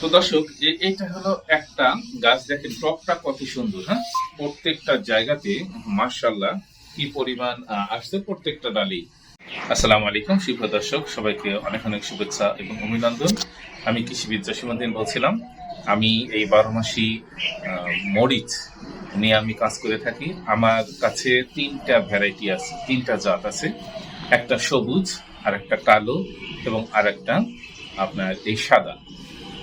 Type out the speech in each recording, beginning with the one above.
তো দর্শক এটা হলো একটা গাছ দেখেন, টপটা কত সুন্দর হ্যাঁ? প্রত্যেকটা জায়গাতে মার্শাল্লাহ কি পরিমাণ আসছে প্রত্যেকটা ডালি। আসসালামু আলাইকুম, শুভ দর্শক, সবাইকে অনেক অনেক শুভেচ্ছা এবং অভিনন্দন। আমি কৃষিবিদ জসীমুদ্দিন বলছিলাম। আমি এই বারো মাসি মরিচ নিয়ে আমি কাজ করে থাকি। আমার কাছে তিনটা ভ্যারাইটি আছে, তিনটা জাত আছে। একটা সবুজ আর একটা কালো এবং আর একটা আপনার এই সাদা।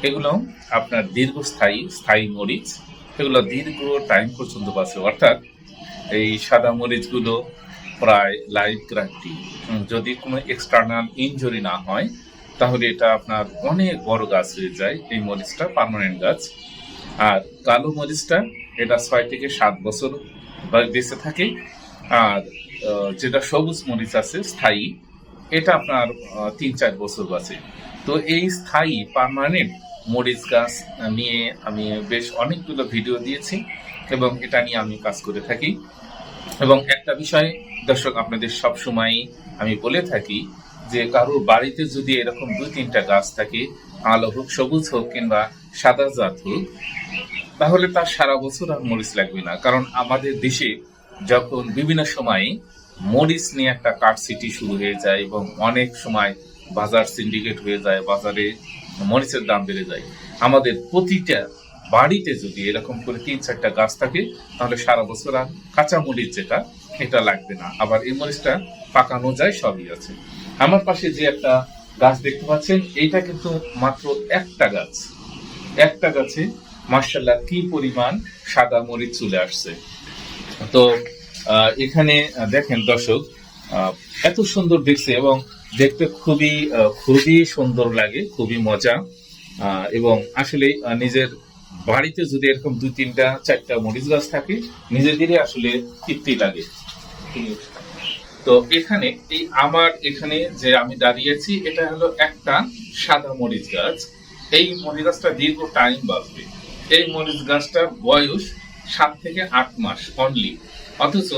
এগুলো আপনার দীর্ঘস্থায়ী, স্থায়ী মরিচ। এগুলো দীর্ঘ টাইম পর্যন্ত বাঁচে। অর্থাৎ এই সাদা মরিচগুলো প্রায় লাইফ গ্যারান্টি যদি কোনো এক্সটার্নাল ইনজুরি না হয়, তাহলে এটা আপনার অনেক বড় গাছ হয়ে যায়, এই মরিচটা পার্মানেন্ট গাছ। আর কালো মরিচটা, এটা ছয় থেকে সাত বছর বেঁচে থাকে। আর যেটা সবুজ মরিচ আছে, স্থায়ী, এটা আপনার তিন চার বছর বাঁচে। তো এই স্থায়ী পার্মানেন্ট মরিচ গাছ নিয়ে আমি বেশ অনেকগুলো ভিডিও দিয়েছি এবং এটা নিয়ে আমি কাজ করে থাকি। এবং একটা বিষয়, দর্শক, আপনাদের সব সময় আমি বলে থাকি যে, কারোর বাড়িতে যদি এরকম দুই তিনটা গাছ থাকে আলো হোক, সবুজ হোক কিংবা সাদা জাত হোক, তাহলে তার সারা বছর আর মরিচ লাগবে না। কারণ আমাদের দেশে যখন বিভিন্ন সময়ে মরিচ নিয়ে একটা কাঠ সিটি শুরু হয়ে যায় এবং অনেক সময় বাজার সিন্ডিকেট হয়ে যায়, বাজারে মরিচের দাম বেড়ে যায়। আমাদের প্রতিটা বাড়িতে যদি এরকম করে তিন চারটা গাছ থাকে, তাহলে সারা বছর আর কাঁচা মরিচ যেটা এটা লাগবে না। আবার এই মরিচটা পাকানো যায়, সবই আছে। আমার পাশে যে একটা গাছ দেখতে পাচ্ছেন, এইটা কিন্তু মাত্র একটা গাছ। একটা গাছে মার্শাল্লাহ কি পরিমাণ সাদা মরিচ চলে আসছে। তো এখানে দেখেন দর্শক এত সুন্দর দেখছে এবং দেখতে খুবই খুবই সুন্দর লাগে, খুবই মজা। এবং আসলে নিজের বাড়িতে যদি এরকম দুই তিনটা, চারটা মরিচ গাছ থাকে, নিজেদেরই আসলে তৃপ্তি লাগে। তো এখানে, এই আমার এখানে যে আমি দাঁড়িয়েছি, এটা হলো একটা সাদা মরিচ গাছ। এই মরিচ গাছটা দীর্ঘ টাইম বাঁচবে। এই মরিচ গাছটার বয়স সাত থেকে আট মাস অনলি অথচ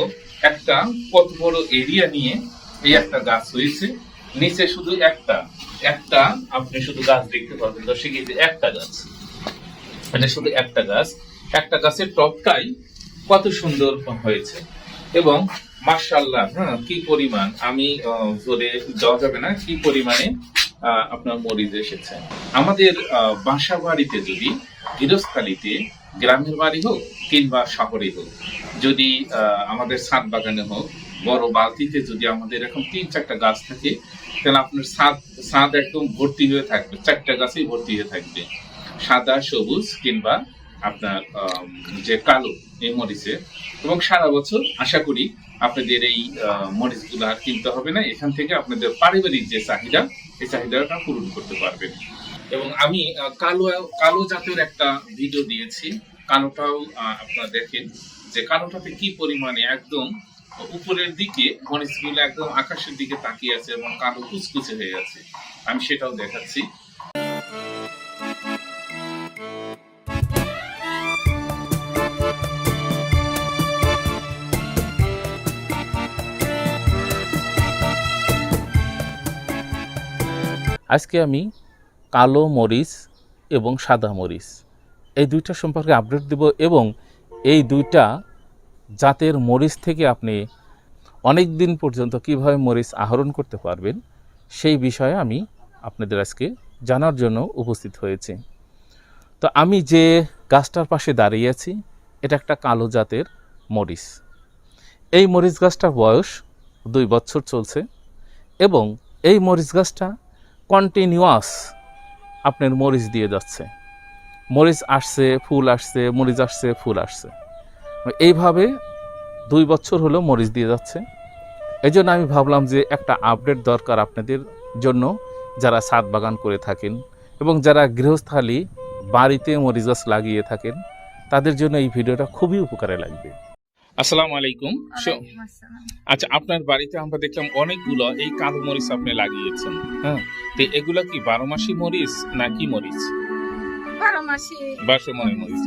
একটা কত বড় এরিয়া নিয়ে এই একটা গাছ হয়েছে। নিচে শুধু একটা। একটা, আপনি শুধু গাছ দেখতে পাবেন দর্শক যে একটা গাছ। এটা শুধু একটা গাছ। একটা গাছের টপটাই কত সুন্দর হয়েছে। এবং মার্শাল্লাহ হ্যাঁ কি পরিমাণ। আমি জোরে দেওয়া যাবে না, কি পরিমাণে আপনার মরিচ এসেছে। আমাদের বাসা বাড়িতে যদি গৃহস্থালিতে, গ্রামের বাড়ি হোক কিংবা শহরে হোক যদি আমাদের ছাদ বাগানে হোক, বড় বালতিতে যদি আমাদের এরকম তিন চারটা গাছ থাকে, তাহলে আপনার ছাদ ছাদ একদম ভর্তি হয়ে থাকবে, চারটা গাছেই ভর্তি হয়ে থাকবে। সাদা, সবুজ কিংবা আপনার যে কালো, এই মরিচে এবং সারা বছর আশা করি আপনাদের এই মরিচগুলো আর কিনতে হবে না, এখান থেকে আপনাদের পারিবারিক যে চাহিদা, এই চাহিদাটা পূরণ করতে পারবেন। এবং আমি কালো কালো জাতের একটা ভিডিও দিয়েছি। কালোটাও আপনারা দেখেন যে কালোটাতে কি পরিমাণে একদম উপরের দিকে মরিচগুলো একদম আকাশের দিকে তাকিয়ে আছে এবং কালো কুচকুচে হয়ে আছে, আমি সেটাও দেখাচ্ছি। আজকে আমি কালো মরিচ এবং সাদা মরিচ, এই দুইটা সম্পর্কে আপডেট দেব এবং এই দুইটা জাতের মরিচ থেকে আপনি অনেক দিন পর্যন্ত কীভাবে মরিচ আহরণ করতে পারবেন, সেই বিষয়ে আমি আপনাদের আজকে জানার জন্য উপস্থিত হয়েছি। তো আমি যে গাছটার পাশে দাঁড়িয়ে আছি, এটা একটা কালো জাতের মরিচ। এই মরিচ গাছটার বয়স দুই বছর চলছে এবং এই মরিচ গাছটা কন্টিনিউয়াস আপনার মরিচ দিয়ে যাচ্ছে। মরিচ আসছে ফুল আসছে মরিচ আসছে ফুল আসছে। এইভাবে দুই বছর হলো মরিচ দিয়ে যাচ্ছে। এই জন্য আমি ভাবলাম যে একটা আপডেট দরকার আপনাদের জন্য যারা ছাদ বাগান করে থাকেন এবং যারা গৃহস্থালী বাড়িতে মরিচ লাগিয়ে থাকেন তাদের জন্য এই ভিডিওটা খুবই উপকারে লাগবে। আসসালামু আলাইকুম। আচ্ছা আপনার বাড়িতে আমরা দেখলাম অনেকগুলো এই কালো মরিচ আপনি লাগিয়েছেন হ্যাঁ? তো এগুলো কি বারো মাসি মরিচ না কি মরিচ? বারো মাসি বারোশো মনের মরিচ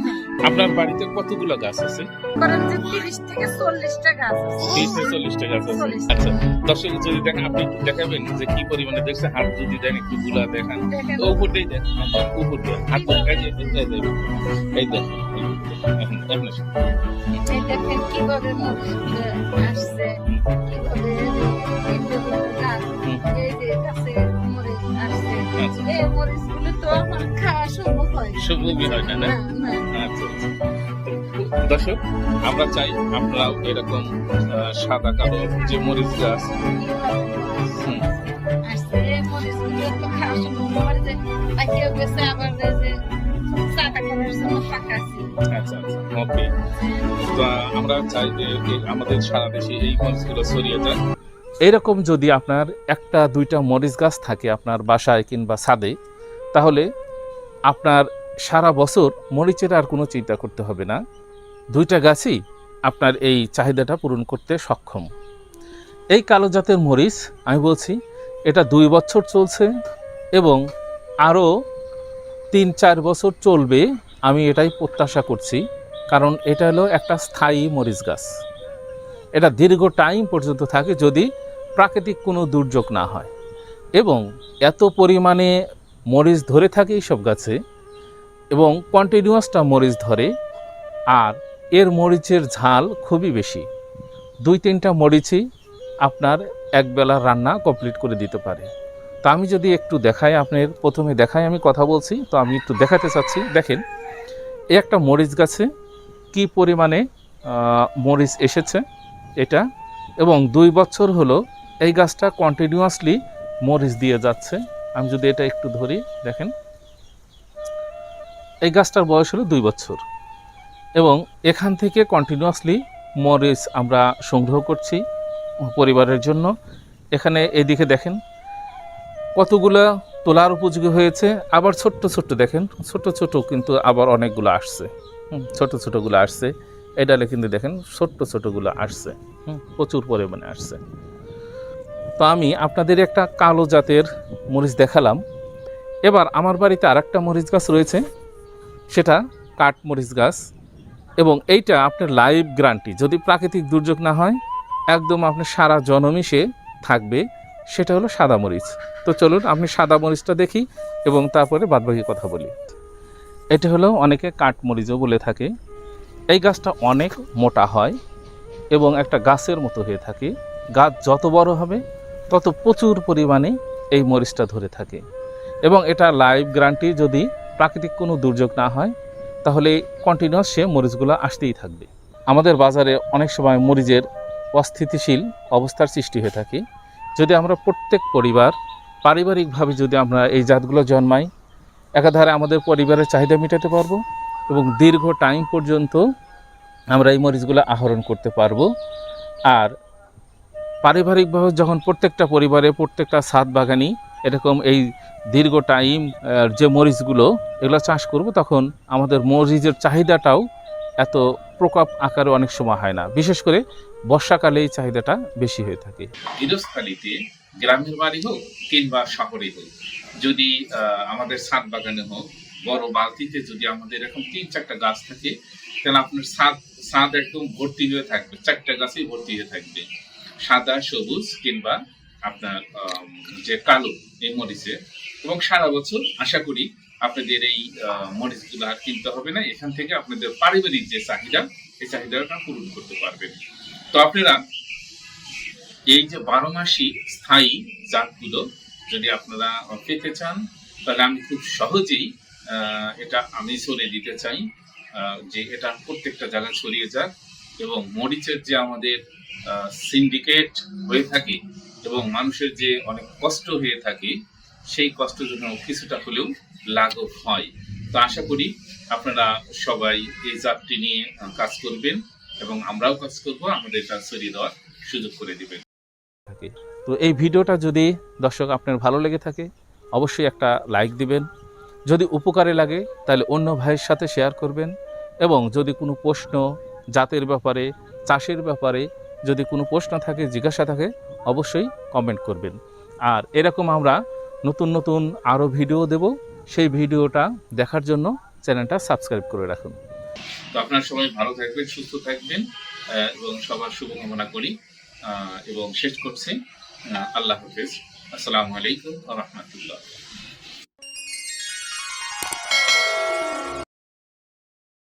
আপনার বাড়িতে কতগুলো গাছ আছে? করেন যে তিরিশ থেকে চল্লিশটা গাছ আছে। তিরিশ থেকে চল্লিশটা গাছ আছে। আচ্ছা দর্শক যদি দেখেন আপনি একটু দেখাবেন যে কি পরিমাণে দেখছে হাত যদি দেন একটু গুলা দেখান। তো উপরটাই দেন উপরটা হাত এই যে। এই যে, এই যে, এই দেখেন এখন এখন আসুন। এই দেখেন কীভাবে আসছে কীভাবে ইন্দ্রগুলো গাছ। হুম। এই যে গাছে মরিচ আসছে। এই মরিচগুলো আচ্ছা। দর্শক, আমরা চাই আপনারাও এরকম সাদা কালো যে মরিচ গাছ আচ্ছা আচ্ছা আমরা চাই আমাদের সারা দেশে এই এইরকম যদি আপনার একটা, দুইটা মরিচ গাছ থাকে আপনার বাসায় কিংবা ছাদে তাহলে আপনার সারা বছর মরিচের আর কোনো চিন্তা করতে হবে না। দুইটা গাছই আপনার এই চাহিদাটা পূরণ করতে সক্ষম। এই কালো জাতের মরিচ, আমি বলছি, এটা দুই বছর চলছে এবং আরও তিন চার বছর চলবে আমি এটাই প্রত্যাশা করছি, কারণ এটা হলো একটা স্থায়ী মরিচ গাছ। এটা দীর্ঘ টাইম পর্যন্ত থাকে যদি প্রাকৃতিক কোনো দুর্যোগ না হয় এবং এত পরিমাণে মরিচ ধরে থাকে এইসব গাছে এবং কন্টিনিউয়াসটা মরিচ ধরে, আর এর মরিচের ঝাল খুবই বেশি। দুই তিনটা মরিচই আপনার একবেলা রান্না কমপ্লিট করে দিতে পারে। তো আমি যদি একটু দেখাই, আপনার প্রথমে দেখাই আমি কথা বলছি, তো আমি একটু দেখাতে চাচ্ছি। দেখেন, এই একটা মরিচ গাছে কি পরিমাণে মরিচ এসেছে এটা, এবং দুই বছর হলো এই গাছটা কন্টিনিউয়াসলি মরিচ দিয়ে যাচ্ছে। আমি যদি এটা একটু ধরি, দেখেন। এই গাছটার বয়স হলো দুই বছর। এবং এখান থেকে কন্টিনিউয়াসলি মরিচ আমরা সংগ্রহ করছি পরিবারের জন্য। এখানে এদিকে দেখেন, কতগুলো তোলার উপযোগী হয়েছে। আবার ছোট্ট ছোট্ট দেখেন ছোট ছোট কিন্তু আবার অনেকগুলো আসছে। ছোট ছোটগুলো আসছে। এই ডালে কিন্তু দেখেন, ছোট্ট ছোটগুলো আসছে। প্রচুর পরিমাণে আসছে। তো আমি আপনাদের একটা কালো জাতের মরিচ দেখালাম। এবার আমার বাড়িতে আরেকটা মরিচ গাছ রয়েছে, সেটা কাঠ মরিচ গাছ। এবং এইটা আপনার লাইভ গ্রান্টি যদি প্রাকৃতিক দুর্যোগ না হয়, একদম আপনার সারা জনমই সে থাকবে, সেটা হলো সাদা মরিচ। তো চলুন আপনি সাদা মরিচটা দেখি এবং তারপরে বাদবাকি কথা বলি। এটা হলো অনেকে কাঠ মরিচও বলে থাকে। এই গাছটা অনেক মোটা হয় এবং একটা গাছের মতো হয়ে থাকে। গাছ যত বড় হবে তত প্রচুর পরিমাণে এই মরিচটা ধরে থাকে। এবং এটা লাইভ গ্রান্টি যদি প্রাকৃতিক কোনো দুর্যোগ না হয়, তাহলে কন্টিনিউয়াস সে মরিচগুলো আসতেই থাকবে। আমাদের বাজারে অনেক সময় মরিচের অস্থিতিশীল অবস্থার সৃষ্টি হয়ে থাকে। যদি আমরা প্রত্যেক পরিবার পারিবারিকভাবে যদি আমরা এই জাতগুলো জন্মাই, একাধারে আমাদের পরিবারের চাহিদা মেটাতে পারব এবং দীর্ঘ টাইম পর্যন্ত আমরা এই মরিচগুলো আহরণ করতে পারব। আর পারিবারিকভাবে যখন প্রত্যেকটা পরিবারে প্রত্যেকটা ছাদ বাগানি, এরকম এই দীর্ঘ টাইম যে মরিচগুলো এগুলো চাষ করব, তখন আমাদের মরিচের চাহিদাটাও এত প্রকোপ আকারে অনেক সময় হয় না। বিশেষ করে বর্ষাকালে এই চাহিদাটা বেশি হয়ে থাকে। গৃহস্থালিতে, গ্রামের বাড়ি হোক কিংবা শহরে হোক, যদি আমাদের ছাদ বাগানে হোক, বড় বালতিতে যদি আমাদের এরকম তিন চারটা গাছ থাকে, তাহলে আপনার ছাদ ছাদ একদম ভর্তি হয়ে থাকবে, চারটা গাছেই ভর্তি হয়ে থাকবে। সাদা, সবুজ কিংবা আপনার যে কালো এই মরিচে। এবং সারা বছর আশা করি আপনাদের এই মরিচগুলো আর কিনতে হবে না। এখান থেকে আপনাদের পারিবারিক যে চাহিদা, এই চাহিদাটা পূরণ করতে পারবেন। তো আপনারা এই যে বারো মাসি স্থায়ী জাতগুলো যদি আপনারা পেতে চান, তাহলে আমি খুব সহজেই এটা আমি ছড়িয়ে দিতে চাই। যে এটা প্রত্যেকটা জায়গায় ছড়িয়ে যাক। এবং মরিচের যে আমাদের সিন্ডিকেট হয়ে থাকে এবং মানুষের যে অনেক কষ্ট হয়ে থাকে, সেই কষ্ট জন্য কিছুটা হলেও লাঘব হয়। তো আশা করি আপনারা সবাই এই জাতটি নিয়ে কাজ করবেন এবং আমরাও কাজ করব, আমাদের কাজ ছড়িয়ে দেওয়ার সুযোগ করে দিবেন। তো এই ভিডিওটা যদি দর্শক আপনার ভালো লেগে থাকে, অবশ্যই একটা লাইক দিবেন। যদি উপকারে লাগে, তাহলে অন্য ভাইয়ের সাথে শেয়ার করবেন এবং যদি কোনো প্রশ্ন জাতের ব্যাপারে, চাষের ব্যাপারে যদি কোনো প্রশ্ন থাকে, জিজ্ঞাসা থাকে, অবশ্যই কমেন্ট করবেন। আর এরকম আমরা নতুন নতুন আরও ভিডিও দেব। সেই ভিডিওটা দেখার জন্য চ্যানেলটা সাবস্ক্রাইব করে রাখুন। তো আপনারা সবাই ভালো থাকবেন, সুস্থ থাকবেন এবং সবার শুভকামনা করি। এবং শেষ করছি। আল্লাহ হাফেজ। আসসালামু আলাইকুম রহমতুল্লাহ।